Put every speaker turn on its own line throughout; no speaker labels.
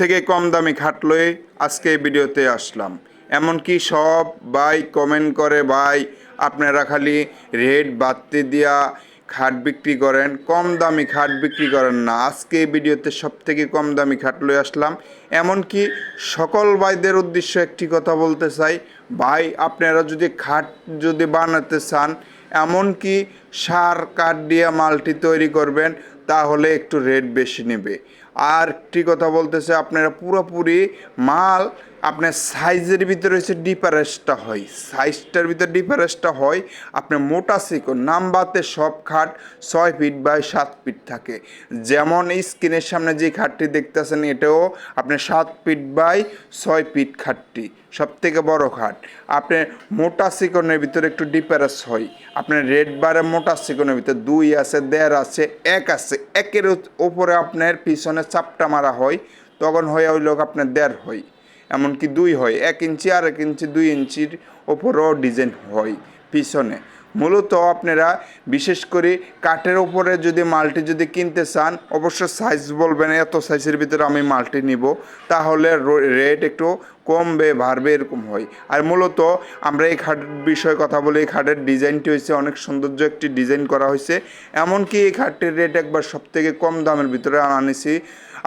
থেকে কম দামি খাট লয়ে আজকে এই ভিডিওতে আসলাম। এমনকি সব ভাই কমেন্ট করে, ভাই, আপনারা খালি রেট বাড়তে দিয়া খাট বিক্রি করেন। কম দামি খাট বিক্রি করেন না। আজকে এই ভিডিওতে সব থেকে কম দামি খাট লয়ে আসলাম। এমনকি সকল ভাইদের উদ্দেশ্যে একটি কথা বলতে চাই। ভাই, আপনারা যদি খাট যদি বানাতে চান, এমনকি সার কাঠ দিয়ে মালটি তৈরি করবেন, তাহলে একটু রেট বেশি নেবে। আর একটি কথা বলতেছে, আপনারা পুরোপুরি মাল আপনার সাইজের ভিতরে হচ্ছে ডিফারেন্সটা হয়। সাইজটার ভিতরে ডিফারেন্সটা হয়, আপনার মোটা সিকন নাম্বারতে সব খাট ছয় ফিট বাই সাত ফিট থাকে। যেমন স্ক্রিনের সামনে যে খাটটি দেখতেছেন, এটাও আপনার সাত ফিট বাই ছয় ফিট খাটটি সব থেকে বড় খাট। আপনার মোটা সিকনের ভিতরে একটু ডিফারেন্স হয়। আপনার রেড বারে মোটা সিকনের ভিতরে দুই আছে, দেড় আছে, এক আছে, একের ওপরে আপনার পিছনে চাপটা মারা হয়, তখন হয় ওই লোক আপনার দেড় হয়। এমনকি দুই হয়। এক ইঞ্চি আর এক ইঞ্চি, দুই ইঞ্চির ওপরও ডিজাইন হয় পিছনে। মূলত আপনারা বিশেষ করে কাঠের ওপরে যদি মালটি যদি কিনতে চান, অবশ্য সাইজ বলবেন, এত সাইজের ভিতরে আমি মালটি নিব। তাহলে রেট একটু কমবে, বাড়বে, এরকম হয়। আর মূলত আমরা এই খাটের বিষয়ে কথা বলি, এই খাটের ডিজাইনটি হয়েছে, অনেক সৌন্দর্য একটি ডিজাইন করা হয়েছে। এমনকি এই খাটটির রেট একবার সব থেকে কম দামের ভিতরে আনিছি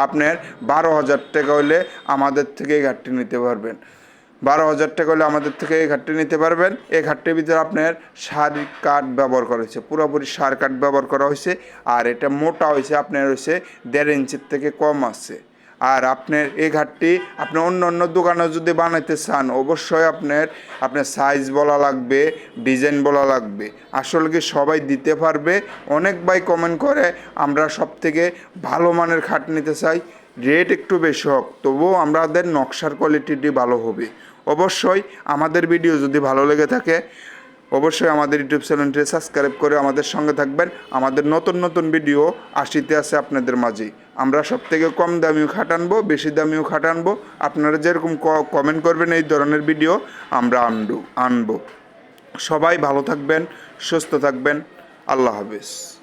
আপনার বারো হাজার টাকা হলে আমাদের থেকে এই খাটটি নিতে পারবেন। বারো হাজার টাকা হলে আমাদের থেকে এই ঘাটটি নিতে পারবেন। এই ঘাটটির ভিতরে আপনার সার কাঠ ব্যবহার করা হয়েছে, পুরোপুরি সার কাঠ ব্যবহার করা হয়েছে, আর এটা মোটা হয়েছে, আপনার হয়েছে দেড় ইঞ্চির থেকে কম আছে। আর আপনার এই ঘাটটি আপনি অন্য অন্য দোকানে যদি বানাইতে চান, অবশ্যই আপনার আপনার সাইজ বলা লাগবে ডিজাইন বলা লাগবে। আসলে কি সবাই দিতে পারবে? অনেক ভাই কমেন্ট করে, আমরা সব থেকে ভালো মানের খাট নিতে চাই। রেট একটু বেশি হোক, তবুও আমাদের নকশার কোয়ালিটিটি ভালো হবে। অবশ্যই আমাদের ভিডিও যদি ভালো লেগে থাকে, অবশ্যই আমাদের ইউটিউব চ্যানেলটি সাবস্ক্রাইব করে আমাদের সঙ্গে থাকবেন। আমাদের নতুন নতুন ভিডিও আসিতে আছে আপনাদের মাঝেই আমরা সব থেকে কম দামিও খাট আনব, বেশি দামিও খাট আনব। আপনারা যেরকম কমেন্ট করবেন এই ধরনের ভিডিও আমরা আনব আনব। সবাই ভালো থাকবেন, সুস্থ থাকবেন। আল্লাহ হাফিজ।